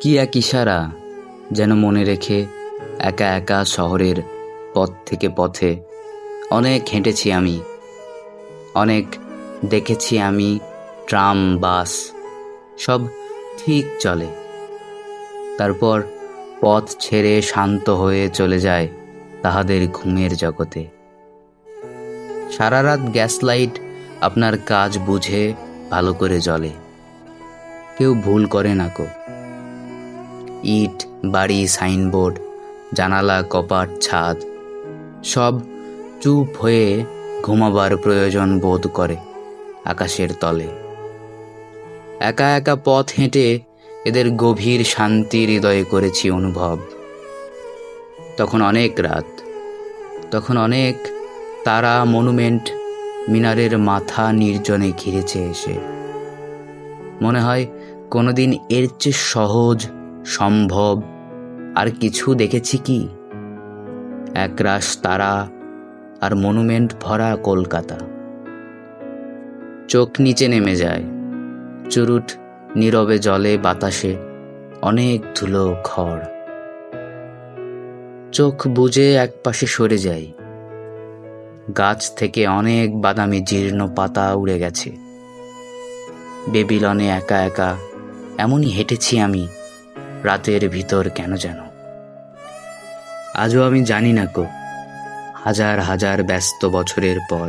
কি এক ইশারা যেন মনে রেখে একা একা শহরের পথ থেকে পথে অনেক হেঁটেছি আমি, অনেক দেখেছি আমি ট্রাম, বাস, সব ঠিক চলে। তারপর পথ ছেড়ে শান্ত হয়ে চলে যায় তাহাদের ঘুমের জগতে। সারা রাত গ্যাস লাইট আপনার কাজ বুঝে ভালো করে জ্বলে। কেউ ভুল করে না কো। ইট, বাড়ি, সাইনবোর্ড, জানালা, কপাট, ছাদ, সব চুপ হয়ে ঘুমাবার প্রয়োজন বোধ করে আকাশের তলে। একা একা পথ হেঁটে এদের গভীর শান্তি হৃদয়ে করেছি অনুভব। তখন অনেক রাত, তখন অনেক তারা মনুমেন্ট মিনারের মাথা নির্জনে ঘিরেছে এসে। মনে হয় কোনোদিন এর চেয়ে সহজ সম্ভব? আর কিছু দেখেছি কি? একরাশ তারা আর মনুমেন্ট ভরা কলকাতা। চোখ নিচে নেমে যায়। চুরুট নীরবে জলে বাতাসে অনেক ধুলো খড়। চোখ বুজে একপাশে সরে যায় গাছ থেকে অনেক বাদামি জীর্ণ পাতা উড়ে গেছে। বেবিলনে একা একা এমনই হেঁটেছি আমি। রাতের ভিতর কেন যেন। আজও আমি জানি না কো হাজার হাজার ব্যস্ত বছরের পর।